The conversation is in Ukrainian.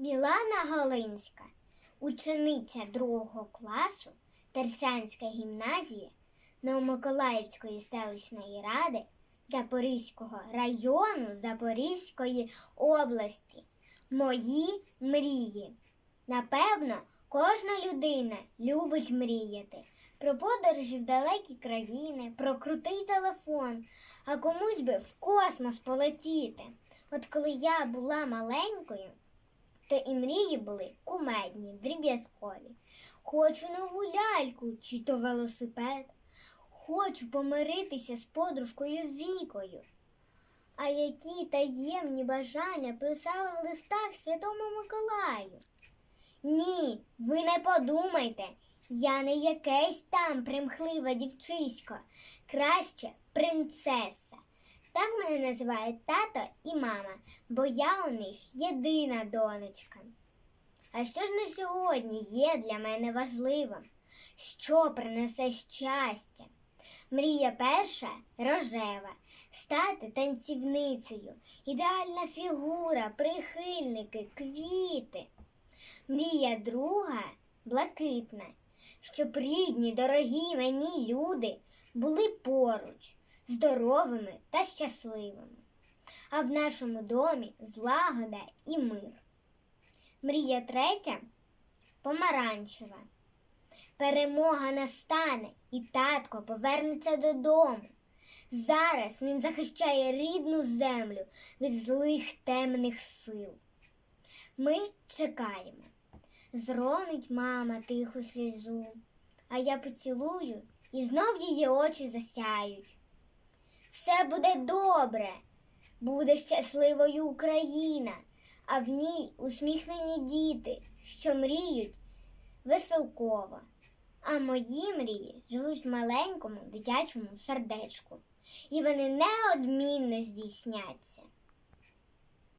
Мілана Голинська, учениця другого класу Терсянська гімназія Новомиколаївської селищної ради Запорізького району Запорізької області. Мої мрії. Напевно, кожна людина любить мріяти про подорожі в далекі країни, про крутий телефон, а комусь би в космос полетіти. От коли я була маленькою, то і мрії були кумедні, дріб'язкові. Хочу нову ляльку чи то велосипед. Хочу помиритися з подружкою Вікою. А які таємні бажання писала в листах Святому Миколаю? Ні, ви не подумайте, я не якесь там примхлива дівчисько, краще принцеса. Так мене називають тато і мама, бо я у них єдина донечка. А що ж на сьогодні є для мене важливим? Що принесе щастя? Мрія перша рожева, стати танцівницею, ідеальна фігура, прихильники, квіти. Мрія друга блакитна, щоб рідні, дорогі мені люди були поруч, здоровими та щасливими. А в нашому домі злагода і мир. Мрія третя помаранчева. Перемога настане і татко повернеться додому. Зараз він захищає рідну землю від злих темних сил. Ми чекаємо. Зронить мама тиху сльозу, а я поцілую і знов її очі засяють. Все буде добре, буде щасливою Україна, а в ній усміхнені діти, що мріють веселково. А мої мрії живуть в маленькому дитячому сердечку, і вони неодмінно здійсняться.